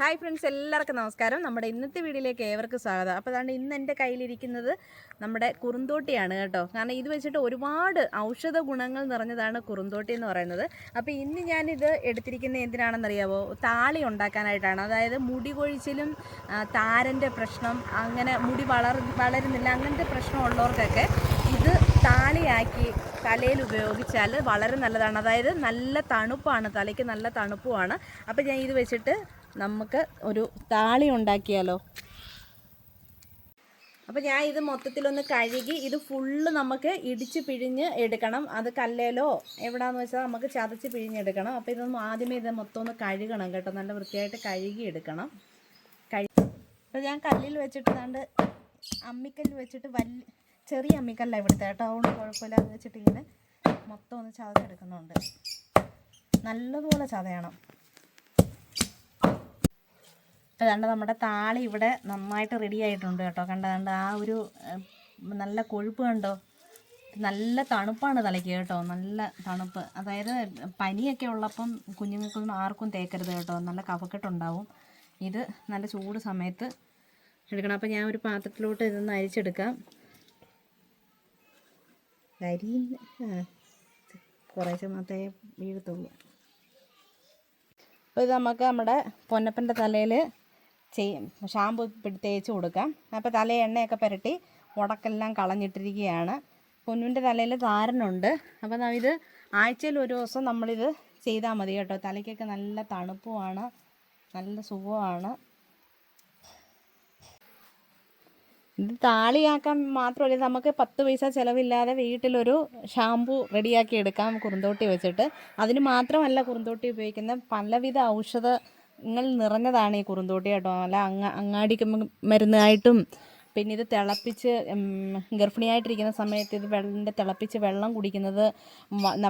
Hi friends എല്ലാവർക്കും നമസ്കാരം. നമ്മുടെ ഇന്നത്തെ വീഡിയോയിലേക്ക് ഏവർക്കും സ്വാഗതം. അപ്പോൾ അതാണ് ഇന്ന് എന്റെ കയ്യിലിരിക്കുന്നത് നമ്മുടെ കുറുന്തോട്ടിയാണ് കേട്ടോ. കാരണം ഇത് വെച്ചിട്ട് ഒരുപാട് ഔഷധ ഗുണങ്ങൾ നിറഞ്ഞതാണ് കുറുന്തോട്ടി എന്ന് പറയുന്നത്. അപ്പോൾ ഇന്ന് ഞാനിത് എടുത്തിരിക്കുന്നത് എന്തിനാണെന്നറിയാവോ? താളി ഉണ്ടാക്കാനായിട്ടാണ്. അതായത് മുടി കൊഴിച്ചിലും താരന്റെ പ്രശ്നം അങ്ങനെ മുടി വളർ വളരുന്നില്ല അങ്ങനത്തെ പ്രശ്നമുള്ളവർക്കൊക്കെ ഇത് താളിയാക്കി തലയിൽ ഉപയോഗിച്ചാൽ വളരെ നല്ലതാണ്. അതായത് നല്ല തണുപ്പാണ് തലയ്ക്ക് നല്ല തണുപ്പുമാണ്. അപ്പോൾ ഞാൻ ഇത് വെച്ചിട്ട് നമുക്ക് ഒരു താളി ഉണ്ടാക്കിയാലോ? അപ്പോൾ ഞാൻ ഇത് മൊത്തത്തിലൊന്ന് കഴുകി ഇത് ഫുള്ള് നമുക്ക് ഇടിച്ച് പിഴിഞ്ഞ് എടുക്കണം. അത് കല്ലേലോ എവിടാന്ന് വെച്ചാൽ നമുക്ക് ചതച്ച് പിഴിഞ്ഞെടുക്കണം അപ്പോൾ ഇതൊന്നും ആദ്യമേ ഇത് മൊത്തം ഒന്ന് കഴുകണം കേട്ടോ. നല്ല വൃത്തിയായിട്ട് കഴുകി എടുക്കണം. കഴി അപ്പോൾ ഞാൻ കല്ലിൽ വെച്ചിട്ട് കണ്ട് അമ്മിക്കല്ല് വെച്ചിട്ട് വലിയ ചെറിയ അമ്മിക്കല്ല ഇവിടുത്തെ കേട്ടോ. അതുകൊണ്ട് കുഴപ്പമില്ല അത് വെച്ചിട്ട് ഇങ്ങനെ മൊത്തം ഒന്ന് ചതച്ചെടുക്കുന്നുണ്ട്. നല്ലതുപോലെ ചതയണം. കണ്ട നമ്മുടെ താളി ഇവിടെ നന്നായിട്ട് റെഡി ആയിട്ടുണ്ട് കേട്ടോ. കണ്ട കണ്ട ആ ഒരു നല്ല കൊഴുപ്പ് കണ്ടോ? നല്ല തണുപ്പാണ് തലയ്ക്ക് കേട്ടോ. നല്ല തണുപ്പ്. അതായത് പനിയൊക്കെ ഉള്ളപ്പം കുഞ്ഞുങ്ങൾക്കൊന്നും ആർക്കും തേക്കരുത് കേട്ടോ. നല്ല കഫക്കെട്ടുണ്ടാവും. ഇത് നല്ല ചൂട് സമയത്ത് എടുക്കണം. അപ്പം ഞാൻ ഒരു പാത്രത്തിലോട്ട് ഇതൊന്ന് അരിച്ചെടുക്കാം. അരി കുറേശ്ശെ മാത്രമേ വീഴത്തുള്ളൂ. അപ്പോൾ ഇത് നമുക്ക് നമ്മുടെ പൊന്നപ്പന്റെ തലയിൽ ചെയ്യും. ഷാമ്പു തേച്ച് കൊടുക്കാം. അപ്പോൾ തല എണ്ണയൊക്കെ പുരട്ടി ഉടക്കെല്ലാം കളഞ്ഞിട്ടിരിക്കുകയാണ്. പൊന്നുവിന്റെ തലയിൽ താരനുണ്ട്. അപ്പോൾ നാം ഇത് ആഴ്ചയിൽ ഒരു ദിവസം നമ്മളിത് ചെയ്താൽ മതി കേട്ടോ. തലയ്ക്കൊക്കെ നല്ല തണുപ്പുമാണ്. നല്ല സുഖമാണ്. ഇത് താളിയാക്കാൻ മാത്രമല്ല നമുക്ക് പത്ത് പൈസ ചിലവില്ലാതെ വീട്ടിലൊരു ഷാമ്പു റെഡിയാക്കി എടുക്കാം കുറുന്തോട്ടി വെച്ചിട്ട്. അതിന് മാത്രമല്ല കുറുന്തോട്ടി ഉപയോഗിക്കുന്ന പലവിധ ഔഷധങ്ങൾ നിറഞ്ഞതാണ് ഈ കുറുന്തോട്ടി കേട്ടോ. അല്ല അങ്ങ അങ്ങാടി മരുന്നായിട്ടും പിന്നെ ഇത് തിളപ്പിച്ച് ഗർഭിണിയായിട്ടിരിക്കുന്ന സമയത്ത് ഇത് വെള്ളിന്റെ തിളപ്പിച്ച് വെള്ളം കുടിക്കുന്നത്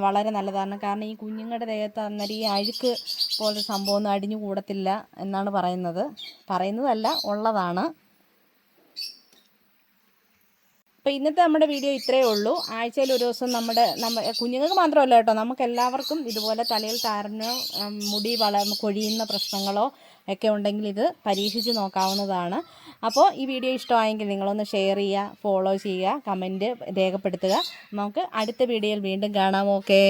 വളരെ നല്ലതാണ്. കാരണം ഈ കുഞ്ഞുങ്ങളുടെ ദേഹത്ത് അന്നേരം ഈ അഴുക്ക് പോലത്തെ സംഭവമൊന്നും അടിഞ്ഞു കൂടത്തില്ല എന്നാണ് പറയുന്നത്. പറയുന്നതല്ല ഉള്ളതാണ്. അപ്പോൾ ഇന്നത്തെ നമ്മുടെ വീഡിയോ ഇത്രയേ ഉള്ളൂ. ആഴ്ചയിൽ ഒരു ദിവസം നമ്മുടെ നമ്മ കുഞ്ഞുങ്ങൾക്ക് മാത്രമല്ല കേട്ടോ നമുക്ക് എല്ലാവർക്കും ഇതുപോലെ തലയിൽ താരനോ മുടി വള കൊഴിയുന്ന പ്രശ്നങ്ങളോ ഒക്കെ ഉണ്ടെങ്കിൽ ഇത് പരീക്ഷിച്ച് നോക്കാവുന്നതാണ്. അപ്പോൾ ഈ വീഡിയോ ഇഷ്ടമായെങ്കിൽ നിങ്ങളൊന്ന് ഷെയർ ചെയ്യുക ഫോളോ ചെയ്യുക കമന്റ് രേഖപ്പെടുത്തുക. നമുക്ക് അടുത്ത വീഡിയോയിൽ വീണ്ടും കാണാം. ഓക്കേ.